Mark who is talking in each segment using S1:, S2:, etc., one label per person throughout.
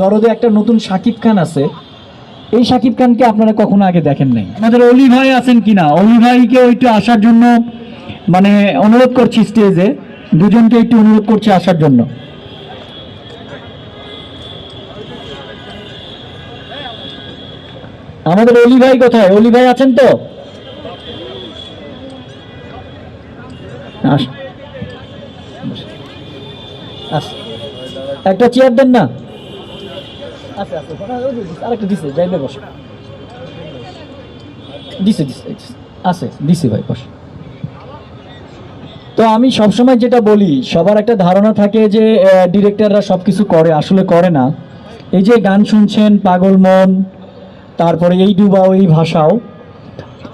S1: দরদে একটা নতুন শাকিব খান আছে। এই শাকিব খানকে আপনারা কখনো আগে দেখেন নাই? আমাদের অলি ভাই আছেন কিনা? অলি ভাইকে একটু আসার জন্য মানে অনুরোধ করছি স্টেজে। দুজনকে একটু অনুরোধ করছি আসার জন্য। আমাদের অলি ভাই কোথায়? অলি ভাই আছেন তো? একটা চেয়ার দেন না? তো আমি সবসময় যেটা বলি, সবার একটা ধারণা থাকে যে ডিরেক্টররা সব কিছু করে, আসলে করে না। এই যে গান শুনছেন পাগল মন, তারপরে এই ডুবাও, এই ভাষাও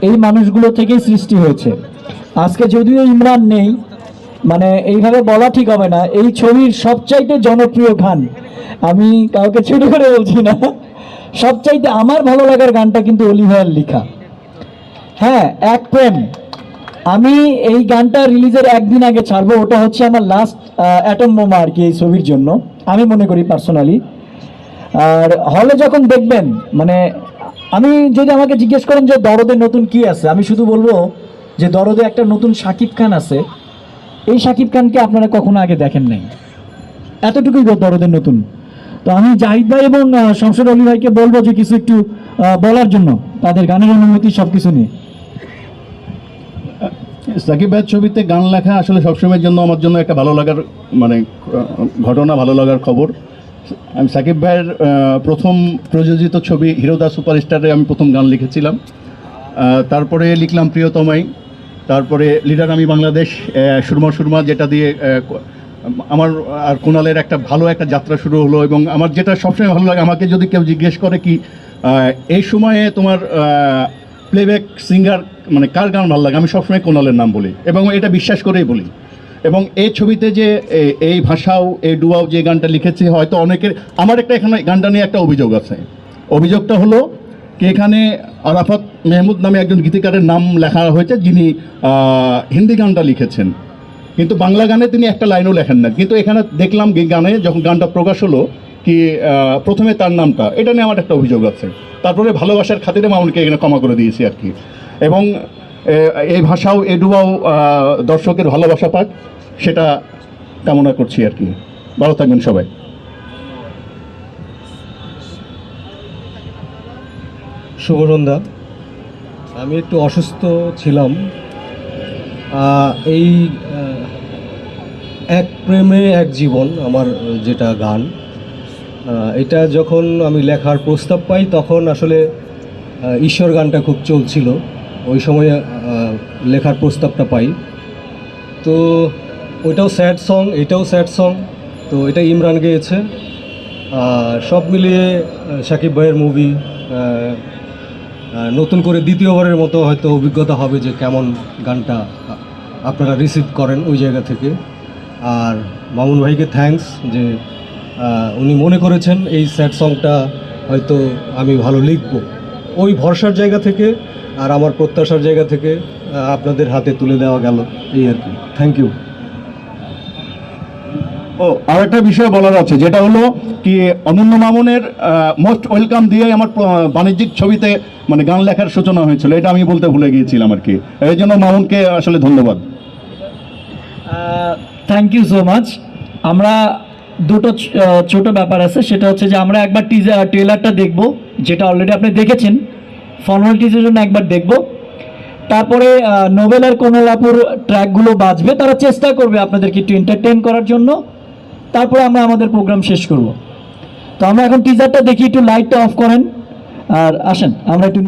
S1: এই মানুষগুলো থেকেই সৃষ্টি হয়েছে। আজকে যদিও ইমরান নেই মানে এইভাবে বলা ঠিক হবে না। এই ছবির সবচাইতে জনপ্রিয় গান, আমি কাউকে ছোট করে বলছি না, সবচাইতে আমার ভালো লাগার গানটা কিন্তু অলি ভাইয়ের লেখা। হ্যাঁ এক প্রেম। আমি এই গানটা রিলিজের একদিন আগে ছাড়বো, ওটা হচ্ছে আমার লাস্ট অ্যাটম বোমা আর কি এই ছবির জন্য, আমি মনে করি পার্সোনালি আর হলে যখন দেখবেন মানে আমি যদি আমাকে জিজ্ঞেস করেন যে দরদে নতুন কি আছে, আমি শুধু বলব যে দরদে একটা নতুন শাকিব খান আছে এই শাকিব খানকে আপনারা কখনো আগে দেখেন নাই। এতটুকুই দরদের নতুন। তো আমি জাহিদ ভাই এবং শমশের অলি ভাইকে বলব যে কিছু একটু বলার জন্য, তাদের গানের অনুমতি সব কিছু নিয়ে।
S2: সাকিব ভাইয়ের ছবিতে গান লেখা আসলে সবসময়ের জন্য আমার জন্য একটা ভালো লাগার মানে ঘটনা, ভালো লাগার খবর। আমি সাকিব ভাইয়ের প্রথম প্রযোজিত ছবি হিরোদা সুপারস্টারে আমি প্রথম গান লিখেছিলাম। তারপরে লিখলাম প্রিয়তমাই। তারপরে লিডার আমি বাংলাদেশ সুরমা সুরমা যেটা দিয়ে আমার আর কুণালের একটা ভালো একটা যাত্রা শুরু হলো এবং আমার যেটা সবসময় ভালো লাগে, আমাকে যদি কেউ জিজ্ঞেস করে কি এই সময়ে তোমার প্লেব্যাক সিঙ্গার মানে কার গান ভালো লাগে? আমি সবসময় কোনালের নাম বলি এবং এটা বিশ্বাস করেই বলি। এবং এই ছবিতে যে এই ভাষাও, এই ডুয়াও যে গানটা লিখেছি, হয়তো অনেকের, আমার একটা এখানে গানটা নিয়ে একটা অভিযোগ আছে। অভিযোগটা হলো এখানে আরাফাত মেহমুদ নামে একজন গীতিকারের নাম লেখা হয়েছে, যিনি হিন্দি গানটা লিখেছেন। কিন্তু বাংলা গানে তিনি একটা লাইনও লেখেন না। কিন্তু এখানে দেখলাম গানে যখন গানটা প্রকাশ হলো, কি প্রথমে তার নামটা, এটা নিয়ে আমার একটা অভিযোগ আছে। তারপরে ভালোবাসার খাতিরে মামুনকে এখানে ক্ষমা করে দিয়েছি আর কি। এবং এই ভাষাও এডুয়াও দর্শকের ভালোবাসা পাক, সেটা কামনা করছি আর কি। ভালো থাকবেন সবাই।
S3: শুভসন্ধ্যা আমি একটু অসুস্থ ছিলাম। এই এক প্রেমে এক জীবন আমার যেটা গান। এটা যখন আমি লেখার প্রস্তাব পাই তখন আসলে ঈশ্বর গানটা খুব চলছিল। ওই সময়ে লেখার প্রস্তাবটা পাই। তো ওইটাও স্যাড সং, এটাও স্যাড সং। তো এটা ইমরান গেয়েছে। সব মিলিয়ে সাকিব ভাইয়ের মুভি নতুন করে দ্বিতীয়বারের মতো হয়তো অভিজ্ঞতা হবে যে কেমন গানটা আপনারা রিসিভ করেন ওই জায়গা থেকে। আর মামুন ভাইকে থ্যাঙ্কস যে উনি মনে করেছেন এই স্যাড সংটা হয়তো আমি ভালো লিখব। ওই ভরসার জায়গা থেকে আর আমার প্রত্যাশার জায়গা থেকে আপনাদের হাতে তুলে দেওয়া গেল, এই আর কি। থ্যাংক ইউ
S2: ও আর একটা বিষয় বলার আছে, যেটা হলো কি অনন্য মামুনের মোস্ট ওয়েলকাম দিয়ে আমার বাণিজ্যিক ছবিতে মানে গান লেখার সূচনা হয়েছিল, এটা আমি বলতে ভুলে গিয়েছিলাম আর কি। এই জন্য মামুনকে আসলে ধন্যবাদ।
S1: থ্যাংক ইউ সো মাচ আমরা দুটো ছোট ব্যাপার আছে, সেটা হচ্ছে যে আমরা একবার টিজার ট্রেলারটা দেখব, যেটা অলরেডি আপনি দেখেছেন। ফর্মালিটিজের জন্য একবার দেখব। তারপরে নোবেল আর কোনলাপুর ট্র্যাকগুলো বাজবে, তারা চেষ্টা করবে আপনাদেরকে একটু এন্টারটেন করার জন্য। তারপরে আমরা আমাদের প্রোগ্রাম শেষ করব। তো আমরা এখন টিজারটা দেখি, একটু লাইটটা অফ করেন। আর আসেন, আমরা একটু